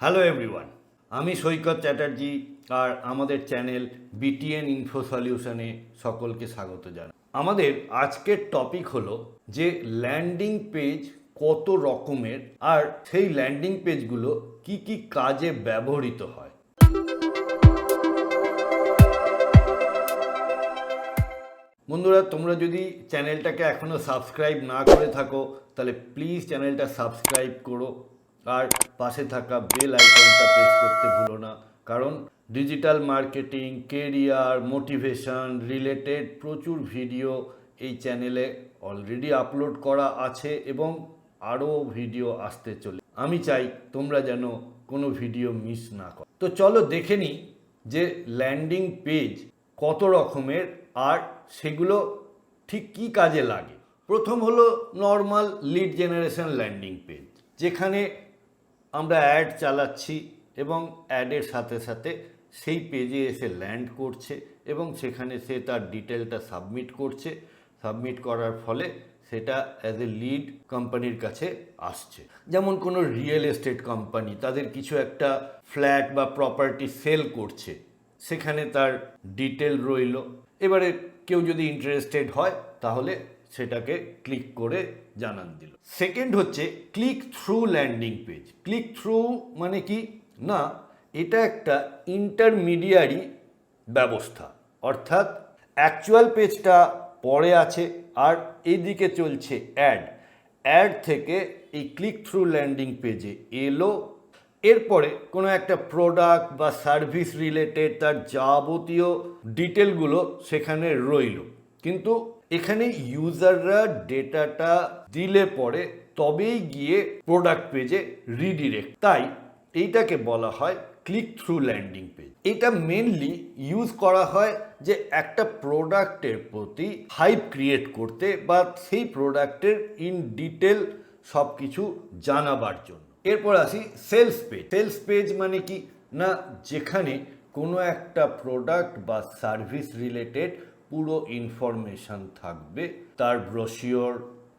Hello everyone আমি সৈকত চ্যাটার্জি আর আমাদের channel BTN info সলিউশনে সকলকে স্বাগত জানাই। আমাদের আজকের টপিক হলো যে ল্যান্ডিং পেজ কত রকমের আর সেই ল্যান্ডিং পেজগুলো কি কি কাজে ব্যবহৃত হয়। বন্ধুরা, তোমরা যদি চ্যানেলটাকে এখনও সাবস্ক্রাইব না করে থাকো, তাহলে প্লিজ চ্যানেলটা সাবস্ক্রাইব করো। আর পাশে থাকা বেল আইকনটা প্রেস করতে ভুলো না। কারণ digital marketing career motivation related প্রচুর ভিডিও এই চ্যানেলে অলরেডি আপলোড করা আছে এবং আরও ভিডিও আসতে চলে। আমি চাই তোমরা যেন কোনো ভিডিও মিস না করো। তো চলো দেখে নিই যে ল্যান্ডিং পেজ কত রকমের আর সেগুলো ঠিক কী কাজে লাগে। প্রথম হলো normal lead generation landing page যেখানে আমরা অ্যাড চালাচ্ছি এবং অ্যাডের সাথে সাথে সেই পেজে এসে ল্যান্ড করছে এবং সেখানে সে তার ডিটেলটা সাবমিট করছে। সাবমিট করার ফলে সেটা অ্যাজ এ লিড কোম্পানির কাছে আসছে। যেমন কোনো রিয়েল এস্টেট কোম্পানি তাদের কিছু একটা ফ্ল্যাট বা প্রপার্টি সেল করছে, সেখানে তার ডিটেল রইল। এবারে কেউ যদি ইন্টারেস্টেড হয়, তাহলে সেটাকে ক্লিক করে জানান দিল। সেকেন্ড হচ্ছে click through landing page. Click through মানে কি? না, এটা একটা ইন্টারমিডিয়ারি ব্যবস্থা। অর্থাৎ অ্যাকচুয়াল পেজটা পরে আছে আর এইদিকে চলছে অ্যাড। অ্যাড থেকে এই ক্লিক থ্রু ল্যান্ডিং পেজে এলো। এরপরে কোনো একটা প্রোডাক্ট বা সার্ভিস রিলেটেড তার যাবতীয় ডিটেলগুলো সেখানে রইল। কিন্তু এখানে ইউজাররা ডেটাটা দিলে পরে তবেই গিয়ে প্রোডাক্ট পেজে রিডিরেক্ট তাই এইটাকে বলা হয় ক্লিক থ্রু ল্যান্ডিং পেজ এটা মেনলি ইউজ করা হয় যে একটা প্রোডাক্টের প্রতি হাইপ ক্রিয়েট করতে বা সেই প্রোডাক্টের ইন ডিটেল সব কিছু জানাবার জন্য। এরপর আসি সেলস পেজ সেলস পেজ মানে কি? না, যেখানে কোনো একটা প্রোডাক্ট বা সার্ভিস রিলেটেড পুরো ইনফরমেশন থাকবে। তার ব্রোশিওর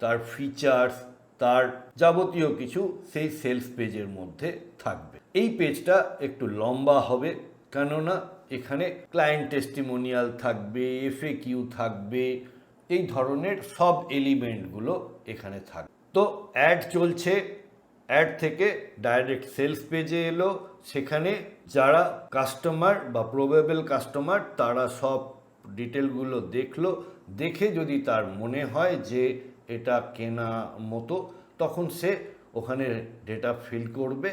তার ফিচার্স তার যাবতীয় কিছু সেই সেলস পেজের মধ্যে থাকবে। এই পেজটা একটু লম্বা হবে, কেননা এখানে ক্লায়েন্ট টেস্টিমোনিয়াল থাকবে এফএ কিউ থাকবে, এই ধরনের সব এলিমেন্টগুলো এখানে থাকবে। তো অ্যাড চলছে অ্যাড থেকে ডাইরেক্ট সেলস পেজে এলো। সেখানে যারা কাস্টমার বা প্রবেবল কাস্টমার তারা সব ডিটেলগুলো দেখল, দেখে যদি তার মনে হয় যে এটা কেনা মতো, তখন সে ওখানে ডেটা ফিল করবে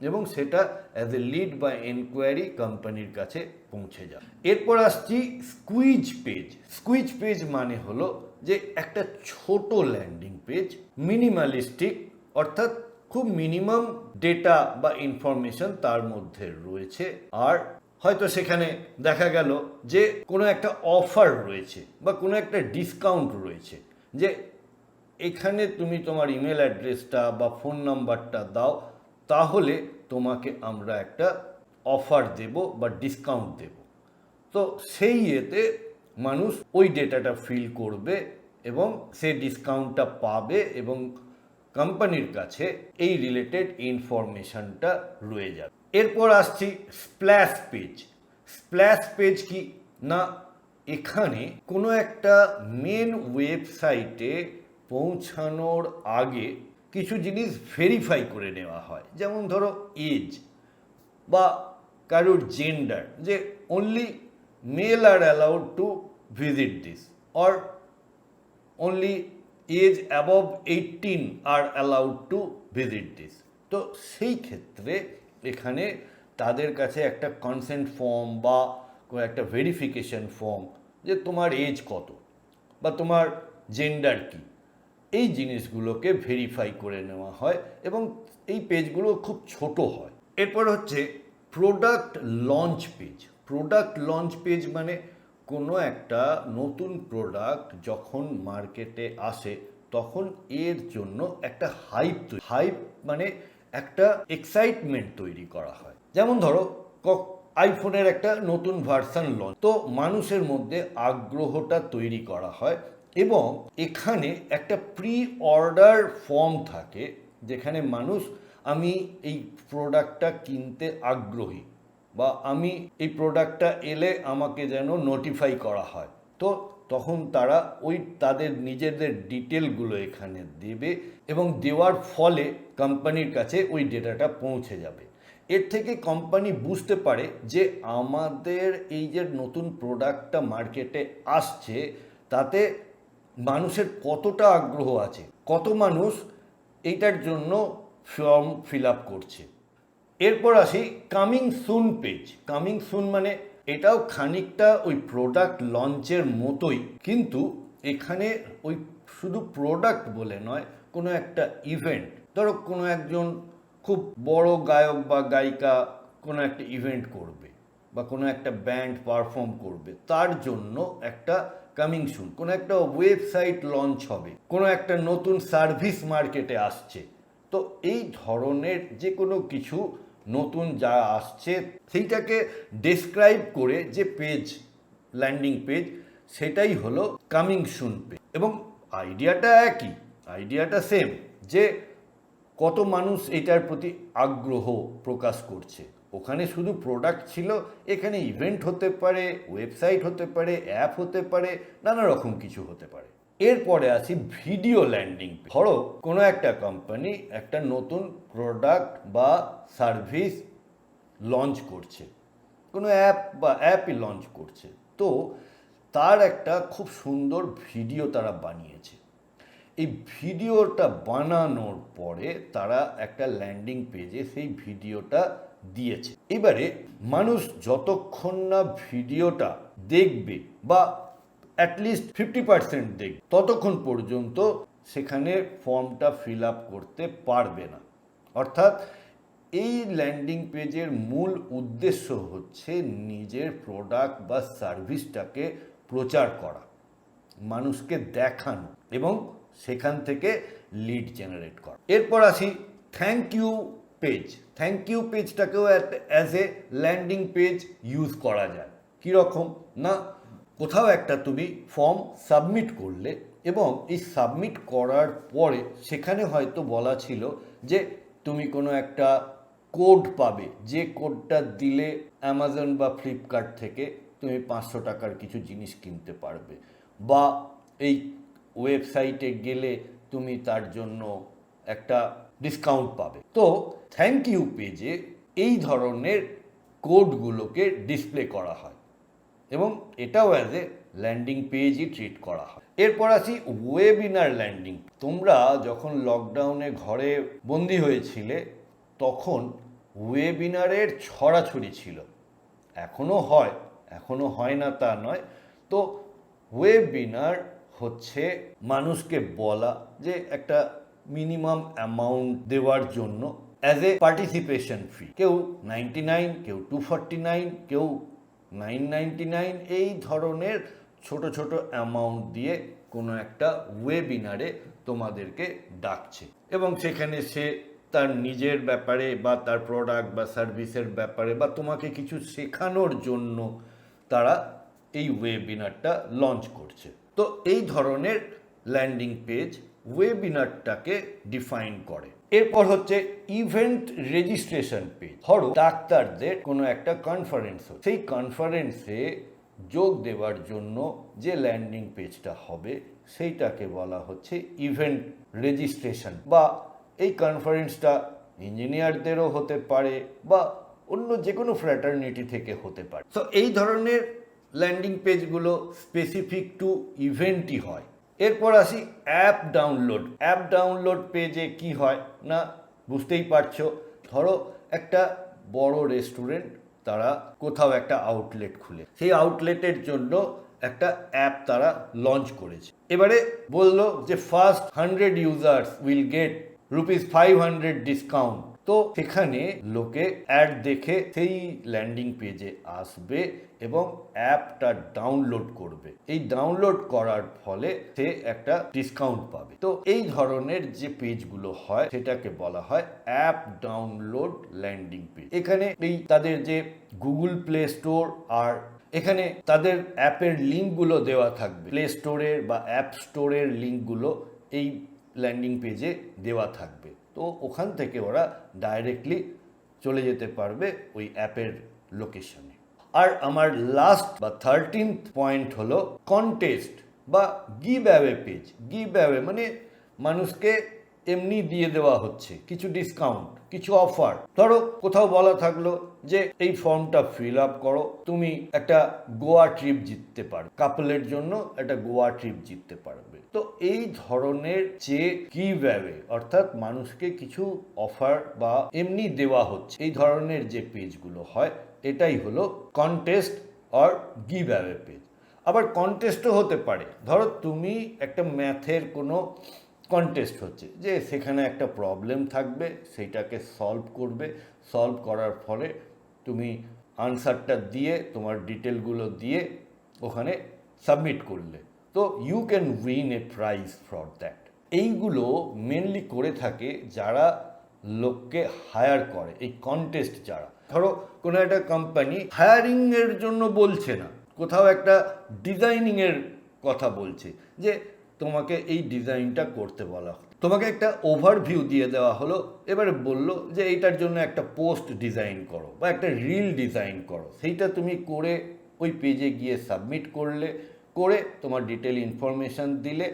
এবং সেটা অ্যাজ এ লিড বা এনকোয়ারি কোম্পানির কাছে পৌঁছে যাবে। এরপর আসছি স্কুইজ পেজ স্কুইজ পেজ মানে হলো যে একটা ছোট ল্যান্ডিং পেজ মিনিমালিস্টিক অর্থাৎ খুব মিনিমাম ডেটা বা ইনফরমেশন তার মধ্যে রয়েছে। আর হয়তো সেখানে দেখা গেল যে কোনো একটা অফার রয়েছে বা কোনো একটা ডিসকাউন্ট রয়েছে যে এখানে তুমি তোমার ইমেল অ্যাড্রেসটা বা ফোন নাম্বারটা দাও, তাহলে তোমাকে আমরা একটা অফার দেব বা ডিসকাউন্ট দেব। তো সেই ইয়েতে মানুষ ওই ডেটাটা ফিল করবে এবং সে ডিসকাউন্টটা পাবে এবং কোম্পানির কাছে এই রিলেটেড ইনফরমেশনটা রয়ে যাবে। এরপর আসছি স্প্ল্যাশ পেজ স্প্ল্যাশ পেজ কি? না, এখানে কোনো একটা মেন ওয়েবসাইটে পৌঁছানোর আগে কিছু জিনিস ভেরিফাই করে নেওয়া হয়। যেমন ধরো এজ বা কারোর জেন্ডার যে only male are allowed to visit this or only age above eighteen are allowed to visit this তো সেই ক্ষেত্রে এখানে তাদের কাছে একটা কনসেন্ট ফর্ম বা একটা ভেরিফিকেশন ফর্ম যে তোমার এজ কত বা তোমার জেন্ডার কী। এই জিনিসগুলোকে ভেরিফাই করে নেওয়া হয় এবং এই পেজগুলো খুব ছোট হয়। এরপর হচ্ছে product launch page product launch page মানে কোনো একটা নতুন প্রোডাক্ট যখন মার্কেটে আসে, তখন এর জন্য একটা হাইপ হাইপ মানে একটা এক্সাইটমেন্ট তৈরি করা হয়। যেমন ধরো আইফোনের একটা নতুন ভার্সান লঞ্চ তো মানুষের মধ্যে আগ্রহটা তৈরি করা হয় এবং এখানে একটা প্রি অর্ডার ফর্ম থাকে, যেখানে মানুষ, আমি এই প্রোডাক্টটা কিনতে আগ্রহী বা, আমি এই প্রোডাক্টটা এলে আমাকে যেন নোটিফাই করা হয়। তো তখন তারা ওই তাদের নিজেদের ডিটেলগুলো এখানে দেবে এবং দেওয়ার ফলে কোম্পানির কাছে ওই ডেটাটা পৌঁছে যাবে। এর থেকে কোম্পানি বুঝতে পারে যে আমাদের এই যে নতুন প্রোডাক্টটা মার্কেটে আসছে, তাতে মানুষের কতটা আগ্রহ আছে, কত মানুষ এইটার জন্য ফর্ম ফিল আপ করছে। এরপর আসি coming soon page. Coming soon মানে এটাও খানিকটা ওই প্রোডাক্ট লঞ্চের মতোই, কিন্তু এখানে ওই শুধু প্রোডাক্ট বলে নয়, কোনো একটা ইভেন্ট ধরো কোনো একজন খুব বড় গায়ক বা গায়িকা কোনো একটা ইভেন্ট করবে বা কোনো একটা ব্যান্ড পারফর্ম করবে, তার জন্য একটা কামিং সুন কোনো একটা ওয়েবসাইট লঞ্চ হবে, কোনো একটা নতুন সার্ভিস মার্কেটে আসছে। তো এই ধরনের যে কোনো কিছু নতুন যা আসছে, সেইটাকে ডেসক্রাইব করে যে পেজ ল্যান্ডিং পেজ সেটাই হলো কামিং সুন পেজ এবং আইডিয়াটা একই আইডিয়াটা সেম যে কত মানুষ এটার প্রতি আগ্রহ প্রকাশ করছে। ওখানে শুধু প্রোডাক্ট ছিল, এখানে ইভেন্ট হতে পারে ওয়েবসাইট হতে পারে অ্যাপ হতে পারে, নানা রকম কিছু হতে পারে। এরপরে আসি ভিডিও ল্যান্ডিং ধরো, কোনো একটা কোম্পানি একটা নতুন প্রোডাক্ট বা সার্ভিস লঞ্চ করছে। কোনো অ্যাপ বা অ্যাপই লঞ্চ করছে। তো তার একটা খুব সুন্দর ভিডিও তারা বানিয়েছে। এই ভিডিওটা বানানোর পরে তারা একটা ল্যান্ডিং পেজে সেই ভিডিওটা দিয়েছে। এবারে মানুষ যতক্ষণ না ভিডিওটা দেখবে বা অ্যাটলিস্ট ফিফটি পার্সেন্ট দেখবে ততক্ষণ পর্যন্ত সেখানে ফর্মটা ফিল আপ করতে পারবে না। অর্থাৎ এই ল্যান্ডিং পেজের মূল উদ্দেশ্য হচ্ছে নিজের প্রোডাক্ট বা সার্ভিসটাকে প্রচার করা, মানুষকে দেখানো এবং সেখান থেকে লিড জেনারেট করা। এরপর আসি thank you page thank you পেজটাকেও as a landing page use করা যায়। কীরকম? না কোথাও একটা তুমি ফর্ম সাবমিট করলে এবং এই সাবমিট করার পরে সেখানে হয়তো বলা ছিল যে তুমি কোনো একটা কোড পাবে। যে কোডটা দিলে অ্যামাজন বা ফ্লিপকার্ট থেকে তুমি পাঁচশো টাকার কিছু জিনিস কিনতে পারবে। বা এই ওয়েবসাইটে গেলে তুমি তার জন্য একটা ডিসকাউন্ট পাবে। তো থ্যাংক ইউ পেজে এই ধরনের কোডগুলোকে ডিসপ্লে করা হয়। এবং এটাও অ্যাজ এ ল্যান্ডিং পেজই ট্রিট করা হয়। এরপর আসি ওয়েবিনার ল্যান্ডিং তোমরা যখন লকডাউনে ঘরে বন্দি হয়েছিলে, তখন ওয়েবিনারের ছড়াছড়ি ছিল। এখনও হয় এখনও হয় না তা নয়। তো ওয়েবিনার হচ্ছে মানুষকে বলা যে একটা মিনিমাম অ্যামাউন্ট দেওয়ার জন্য অ্যাজ এ পার্টিসিপেশন ফি কেউ নাইনটি নাইন কেউ টু ফর্টি নাইন কেউ নাইন নাইন এই ধরনের ছোট ছোট অ্যামাউন্ট দিয়ে কোনো একটা ওয়েবিনারে তোমাদেরকে ডাকছে। এবং সেখানে সে তার নিজের ব্যাপারে বা তার প্রোডাক্ট বা সার্ভিসের ব্যাপারে বা তোমাকে কিছু শেখানোর জন্য তারা এই ওয়েবিনারটা লঞ্চ করছে। তো এই ধরনের ল্যান্ডিং পেজ ওয়েবিনারটাকে ডিফাইন করে। এরপর হচ্ছে ইভেন্ট রেজিস্ট্রেশন পেজ ধরো, ডাক্তারদের কোনো একটা কনফারেন্স সেই কনফারেন্সে যোগ দেওয়ার জন্য যে ল্যান্ডিং পেজটা হবে, সেইটাকে বলা হচ্ছে ইভেন্ট রেজিস্ট্রেশন বা এই কনফারেন্সটা ইঞ্জিনিয়ারদেরও হতে পারে বা অন্য যে কোনো ফ্র্যাটার্নিটি থেকে হতে পারে। তো এই ধরনের ল্যান্ডিং পেজগুলো স্পেসিফিক টু ইভেন্টই হয়। এরপর আসি অ্যাপ ডাউনলোড অ্যাপ ডাউনলোড পেজে কি হয় না বুঝতেই পারছ? ধরো একটা বড় রেস্টুরেন্ট তারা কোথাও একটা আউটলেট খুলে। সেই আউটলেটের জন্য একটা অ্যাপ তারা লঞ্চ করেছে। এবারে বলল যে first hundred users will get rupees five hundred discount তো সেখানে লোকে অ্যাড দেখে সেই ল্যান্ডিং পেজে আসবে এবং অ্যাপটা ডাউনলোড করবে। এই ডাউনলোড করার ফলে সে একটা ডিসকাউন্ট পাবে। তো এই ধরনের যে পেজগুলো হয়, সেটাকে বলা হয় অ্যাপ ডাউনলোড ল্যান্ডিং পেজ এখানে এই তাদের যে গুগল প্লে স্টোর আর এখানে তাদের অ্যাপের লিঙ্কগুলো দেওয়া থাকবে। প্লে স্টোরের বা অ্যাপ স্টোরের লিঙ্কগুলো এই ল্যান্ডিং পেজে দেওয়া থাকবে। তো ওখান থেকে ওরা ডাইরেক্টলি চলে যেতে পারবে ওই অ্যাপের লোকেশনে আর আমার লাস্ট বা থার্টিনথ পয়েন্ট হলো কন্টেস্ট বা giveaway page giveaway মানে মানুষকে এমনি দিয়ে দেওয়া হচ্ছে, কিছু ডিসকাউন্ট কিছু অফার ধরো, কোথাও বলা থাকল যে, এই ফর্মটা ফিল আপ করো, তুমি একটা গোয়া ট্রিপ জিততে পারো কাপলের জন্য একটা গোয়া ট্রিপ জিততে পারবে। তো এই ধরনের যে গিভ অ্যাওয়ে অর্থাৎ মানুষকে কিছু অফার বা এমনি দেওয়া হচ্ছে, এই ধরনের যে পেজগুলো হয়, এটাই হলো contest or giveaway page আবার কন্টেস্টও হতে পারে। ধরো, তুমি একটা ম্যাথের কোনো কন্টেস্ট হচ্ছে, যে সেখানে একটা প্রবলেম থাকবে সেইটাকে সলভ করবে সলভ করার ফলে তুমি আনসারটা দিয়ে, তোমার ডিটেলগুলো দিয়ে ওখানে সাবমিট করলে। তো you can win a prize for that এইগুলো মেনলি করে থাকে যারা লোককে হায়ার করে, এই কন্টেস্ট যারা। ধরো, কোনো একটা কোম্পানি হায়ারিংয়ের জন্য বলছে না, কোথাও একটা ডিজাইনিংয়ের কথা বলছে, যে তোমাকে এই ডিজাইনটা করতে বলা হলো। তোমাকে একটা ওভারভিউ দিয়ে দেওয়া হলো, এবারে বলল যে এইটার জন্য একটা পোস্ট ডিজাইন করো বা একটা রিল ডিজাইন করো। সেইটা তুমি করে ওই পেজে গিয়ে সাবমিট করলে, করে তোমার ডিটেল ইনফরমেশান দিলে,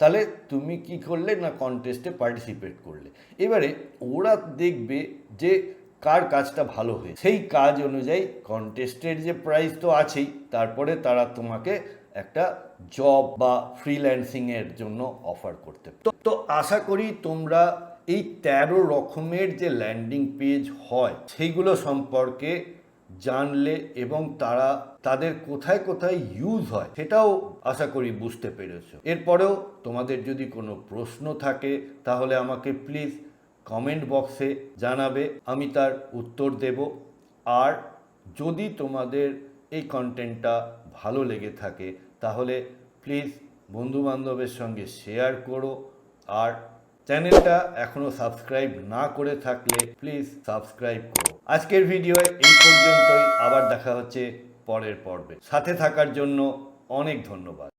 তাহলে তুমি কি করলে না কন্টেস্টে পার্টিসিপেট করলে। এবারে ওরা দেখবে যে কার কাজটা ভালো হয়ে সেই কাজ অনুযায়ী কন্টেস্টের যে প্রাইস তো আছেই, তারপরে তারা তোমাকে একটা জব বা ফ্রিল্যান্সিংয়ের জন্য অফার করতে তো তো আশা করি তোমরা এই তেরো রকমের যে ল্যান্ডিং পেজ হয়, সেইগুলো সম্পর্কে জানলে এবং তারা তাদের কোথায় কোথায় ইউজ হয়, সেটাও আশা করি বুঝতে পেরেছ। এরপরেও তোমাদের যদি কোনো প্রশ্ন থাকে, তাহলে আমাকে প্লিজ কমেন্ট বক্সে জানাবে, আমি তার উত্তর দেব। আর যদি তোমাদের এই কন্টেন্টটা ভালো লেগে থাকে তাহলে প্লিজ বন্ধুবান্ধবের সঙ্গে শেয়ার করো আর চ্যানেলটা এখনও সাবস্ক্রাইব না করে থাকলে প্লিজ সাবস্ক্রাইব করো। আজকের ভিডিওয়ে এই পর্যন্তই, আবার দেখা হচ্ছে পরের পর্বে। সাথে থাকার জন্য অনেক ধন্যবাদ।